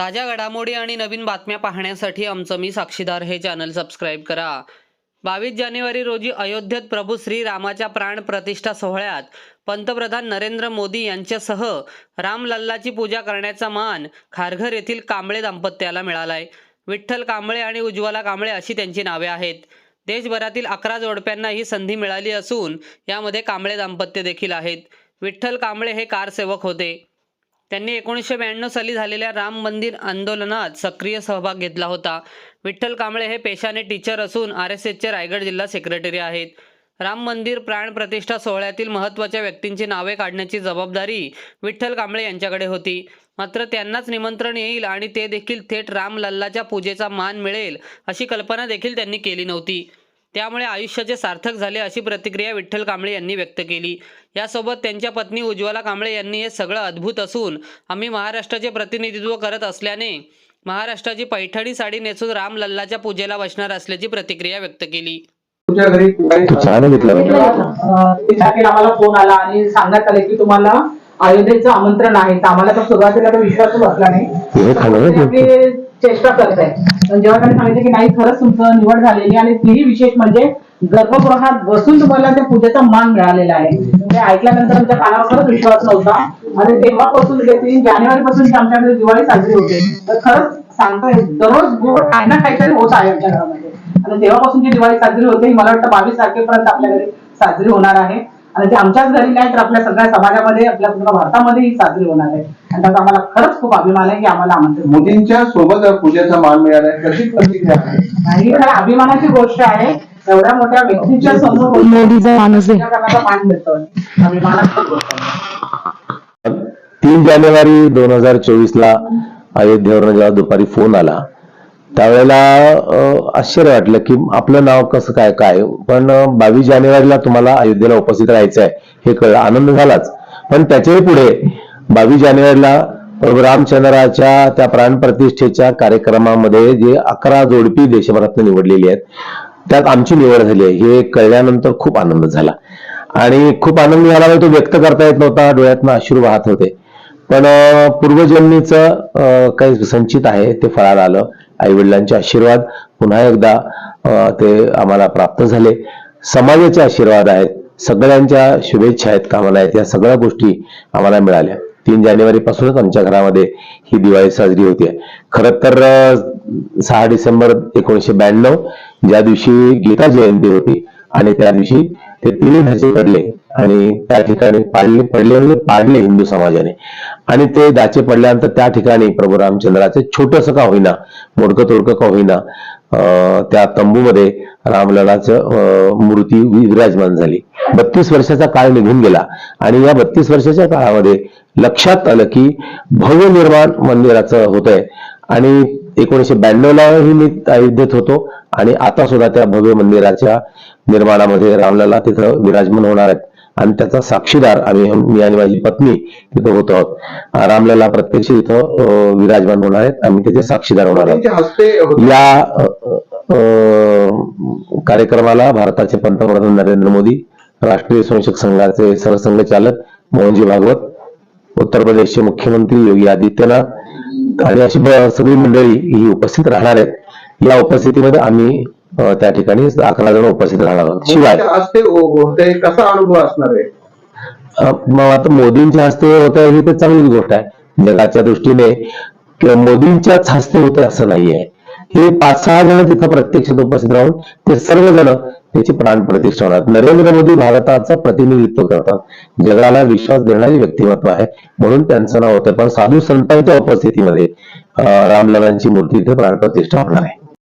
ताज्या घडामोडी आणि नवीन बातम्या पाहण्यासाठी आमचं मी साक्षीदार हे चॅनल सबस्क्राईब करा. बावीस जानेवारी रोजी अयोध्येत प्रभू श्रीरामाच्या प्राण प्रतिष्ठा सोहळ्यात पंतप्रधान नरेंद्र मोदी यांच्यासह रामलल्लाची पूजा करण्याचा मान खारघर येथील कांबळे दाम्पत्याला मिळालाय. विठ्ठल कांबळे आणि उज्ज्वला कांबळे अशी त्यांची नावे आहेत. देशभरातील अकरा जोडप्यांना ही संधी मिळाली असून यामध्ये कांबळे दाम्पत्य देखील आहेत. विठ्ठल कांबळे हे कारसेवक होते. त्यांनी एकोणीसशे ब्याण्णव साली झालेल्या राम मंदिर आंदोलनात सक्रिय सहभाग घेतला होता. विठ्ठल कांबळे हे पेशाने टीचर असून आर एस एसचे रायगड जिल्हा सेक्रेटरी आहेत. राम मंदिर प्राण प्रतिष्ठा सोहळ्यातील महत्त्वाच्या व्यक्तींची नावे काढण्याची जबाबदारी विठ्ठल कांबळे यांच्याकडे होती. मात्र त्यांनाच निमंत्रण येईल आणि ते देखील थेट रामलल्लाच्या पूजेचा मान मिळेल अशी कल्पना देखील त्यांनी केली नव्हती. त्यामुळे आयुष्याचे सार्थक झाले अशी प्रतिक्रिया विठ्ठल कांबळे यांनी व्यक्त केली. यासोबत त्यांच्या पत्नी उज्ज्वला कांबळे यांनी हे सगळं अद्भुत असून आम्ही महाराष्ट्राचे प्रतिनिधित्व करत असल्याने महाराष्ट्राची पैठणी साडी नेसून रामलल्लाच्या पूजेला बसणार असल्याची प्रतिक्रिया व्यक्त केली. घरी आम्हाला फोन आला आणि सांगण्यात आले की तुम्हाला अयोध्येचं आमंत्रण आहे. तर आम्हाला तर सुरुवातीला विश्वासच बसला नाही. चेष्टा करत आहे. पण जेव्हा त्यांनी सांगितलं की नाही खरंच तुमचं निवड झालेली आणि तीही विशेष म्हणजे गर्भगृहात बसून तुम्हाला त्या पूजेचा मान मिळालेला आहे. ते ऐकल्यानंतर आमच्या कानावर खरंच विश्वास नव्हता. आणि तेव्हापासून तीन जानेवारी पासून आमच्याकडे दिवाळी साजरी होते तर खरंच सांगतोय दररोज गोड ना काहीतरी होत आहे आमच्या घरामध्ये. आणि तेव्हापासून जी दिवाळी साजरी होते ही मला वाटतं बावीस तारखेपर्यंत आपल्याकडे साजरी होणार आहे. आणि ते आमच्याच घरी नाही तर आपल्या सगळ्या समाजामध्ये आपल्या पूर्ण भारतामध्ये ही साजरी होणार आहे. आणि त्याचा आम्हाला खरंच खूप अभिमान आहे की आम्हाला आमंत्रण मोदी मोदींच्या सोबत पूजेचा मान मिळालाय कशी प्रतिक्रिया आहे? ही खरं अभिमानाची गोष्ट आहे. एवढ्या मोठ्या व्यक्तीच्या समोर मान मिळतो अभिमानाची गोष्ट आहे. तीन जानेवारी दोन हजार चोवीस ला अयोध्येवरून जेव्हा दुपारी फोन आला त्यावेळेला आश्चर्य वाटलं की आपलं नाव कसं काय काय? पण बावीस जानेवारीला तुम्हाला अयोध्येला उपस्थित राहायचं आहे हे कळलं. आनंद झालाच. पण त्याच्याही पुढे बावीस जानेवारीला प्रभू रामचंद्राच्या त्या प्राणप्रतिष्ठेच्या कार्यक्रमामध्ये जे अकरा जोडपी देशभरातून निवडलेली आहेत त्यात आमची निवड झाली आहे. हे कळल्यानंतर खूप आनंद झाला. आणि खूप आनंद झाला तो व्यक्त करता येत नव्हता डोळ्यातनं अश्रू वाहत होते. पण पूर्वजन्मीचं काही संचित आहे ते फळाला आलं. आई वडिलांचे आशीर्वाद पुन्हा एकदा ते आम्हाला प्राप्त झाले. समाजाचे आशीर्वाद आहेत सगळ्यांच्या शुभेच्छा आहेत कामना आहेत या सगळ्या गोष्टी आम्हाला मिळाल्या. तीन जानेवारी पासूनच आमच्या घरामध्ये ही दिवाळी साजरी होते खरं तर सहा डिसेंबर एकोणीशे ब्याण्णव ज्या दिवशी गीता जयंती होती आणि त्या दिवशी ते तिन्ही ढाचे पडले आणि त्या ठिकाणी पाडले पडले म्हणजे पाडले हिंदू समाजाने. आणि ते दाचे पडल्यानंतर त्या ठिकाणी प्रभू रामचंद्राचे छोटस का होईना मोडकं तोडकं का होईना त्या तंबूमध्ये रामललाचं अं, मूर्ती विराजमान झाली. बत्तीस वर्षाचा काळ निघून गेला आणि या बत्तीस वर्षाच्या काळामध्ये लक्षात आलं की भव्य निर्माण मंदिराचं होतंय. आणि एकोणीशे ब्याण्णवलाही मी अयोध्येत होतो आणि आता सुद्धा त्या भव्य मंदिराच्या निर्माणामध्ये रामलला तिथं विराजमान होणार आहेत. आणि त्याचा साक्षीदार आम्ही मी आणि माझी पत्नी तिथं होत आहोत. रामलला प्रत्यक्ष इथं विराजमान होणार आहेत. आम्ही त्याचे साक्षीदार होणार आहोत. या कार्यक्रमाला भारताचे पंतप्रधान नरेंद्र मोदी राष्ट्रीय संशोधक संघाचे सरसंघचालक मोहनजी भागवत उत्तर प्रदेशचे मुख्यमंत्री योगी आदित्यनाथ आणि अशी सगळी मंडळी ही उपस्थित राहणार आहेत. या उपस्थितीमध्ये आम्ही त्या ठिकाणी अकरा जण उपस्थित राहणार आहोत. शिवाय हो- होते कसा अनुभव असणार आहे? मग आता मोदींच्या हस्ते होत आहे ही तर चांगलीच गोष्ट आहे. जगाच्या दृष्टीने किंवा मोदींच्याच हस्ते होत असं नाहीये. हे पाच सहा जण तिथं प्रत्यक्षात उपस्थित राहून ते सर्वजण त्याची प्राण प्रतिष्ठा होणार. नरेंद्र मोदी भारताचं प्रतिनिधित्व करतात. जगाला विश्वास देणारी व्यक्तिमत्व आहे. म्हणून त्यांचं नाव होतं पण साधू संतांच्या उपस्थितीमध्ये रामललांची मूर्ती इथे प्राण प्रतिष्ठा होणार आहे.